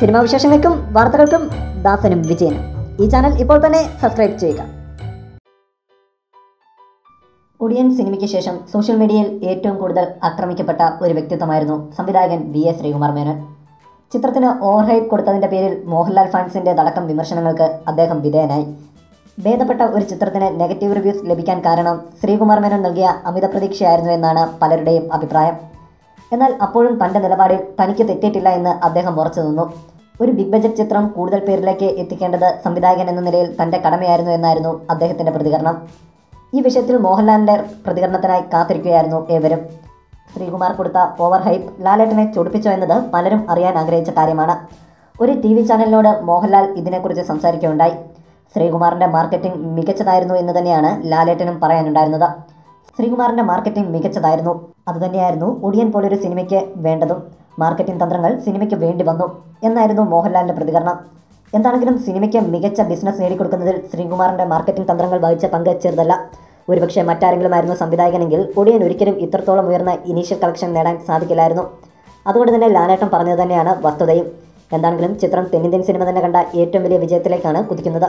Cinema വിശേഷങ്ങൾക്കും വാർത്തകൾക്കും ദാസനും വിജയനും. ഈ ചാനൽ ഇപ്പോൾ തന്നെ സബ്സ്ക്രൈബ് ചെയ്യുക. ഒടിയൻ സിനിമയ്ക്ക് ശേഷം സോഷ്യൽ മീഡിയയിൽ ഏറ്റവും കൂടുതൽ ആക്രമിക്കപ്പെട്ട ഒരു വ്യക്തിത്വമായിരുന്നു സംവിധായകൻ വി എസ് ശ്രീകുമാർ മേനോൻ. ചിത്രത്തിന് ഓവർഹൈപ്പ് കൊടുത്തതിന്റെ പേരിൽ മോഹൻലാൽ ഫാൻസിന്റെ അടക്കം വിമർശനങ്ങൾക്ക് അദ്ദേഹം വിധേയനായി. ഭേദപ്പെട്ട ഒരു ചിത്രത്തിന് നെഗറ്റീവ് റിവ്യൂസ് ലഭിക്കാൻ കാരണം ശ്രീകുമാർ മേനോൻ നൽകിയ അമിത പ്രതീക്ഷയായിരുന്നു എന്നാണ് പലരുടെയും അഭിപ്രായം. എന്നാൽ അപ്പോഴും തന്റെ നിലപാടിൽ തനിക്ക് തെറ്റിയിട്ടില്ല എന്ന് അദ്ദേഹം ഉറച്ചു നിന്നു. ഒരു ബിഗ് ബജറ്റ് ചിത്രം കൂടുതൽ പേരിലേക്ക് എത്തിക്കേണ്ടത് സംവിധായകൻ എന്ന നിലയിൽ തന്റെ കടമയായിരുന്നു എന്നായിരുന്നു അദ്ദേഹത്തിന്റെ പ്രതികരണം. ഈ വിഷയത്തിൽ മോഹൻലാലിന്റെ പ്രതികരണത്തിനായി കാത്തിരിക്കുകയായിരുന്നു ഏവരും. ശ്രീകുമാർ കൊടുത്ത ഓവർ ഹൈപ്പ് ലാലേട്ടനെ ചൊടിപ്പിച്ചോ എന്നത് പലരും അറിയാൻ ആഗ്രഹിച്ച കാര്യമാണ്. ഒരു ടി വി ചാനലിനോട് മോഹൻലാൽ ഇതിനെക്കുറിച്ച് സംസാരിക്കുകയുണ്ടായി. ശ്രീകുമാറിന്റെ മാർക്കറ്റിംഗ് മികച്ചതായിരുന്നു എന്ന് തന്നെയാണ് ലാലേട്ടനും പറയാനുണ്ടായിരുന്നത്. ശ്രീകുമാറിന്റെ മാർക്കറ്റിംഗ് മികച്ചതായിരുന്നു. അതുതന്നെയായിരുന്നു ഒടിയൻ പോലൊരു സിനിമയ്ക്ക് വേണ്ടതും. മാർക്കറ്റിംഗ് തന്ത്രങ്ങൾ സിനിമയ്ക്ക് വേണ്ടി വന്നു എന്നായിരുന്നു മോഹൻലാലിന്റെ പ്രതികരണം. എന്താണെങ്കിലും സിനിമയ്ക്ക് മികച്ച ബിസിനസ് നേടിക്കൊടുക്കുന്നതിൽ ശ്രീകുമാറിന്റെ മാർക്കറ്റിംഗ് തന്ത്രങ്ങൾ വഹിച്ച പങ്ക് ചെറുതല്ല. ഒരുപക്ഷെ മറ്റാരെങ്കിലുമായിരുന്നു സംവിധായകനെങ്കിൽ ഒടിയൻ ഒരിക്കലും ഇത്രത്തോളം ഉയർന്ന ഇനീഷ്യൽ കളക്ഷൻ നേടാൻ സാധിക്കില്ലായിരുന്നു. അതുകൊണ്ട് തന്നെ ലാലേട്ടൻ പറഞ്ഞത് തന്നെയാണ് വസ്തുതയും. എന്താണെങ്കിലും ചിത്രം തെന്നിന്ത്യൻ സിനിമ തന്നെ കണ്ട ഏറ്റവും വലിയ വിജയത്തിലേക്കാണ് കുതിക്കുന്നത്.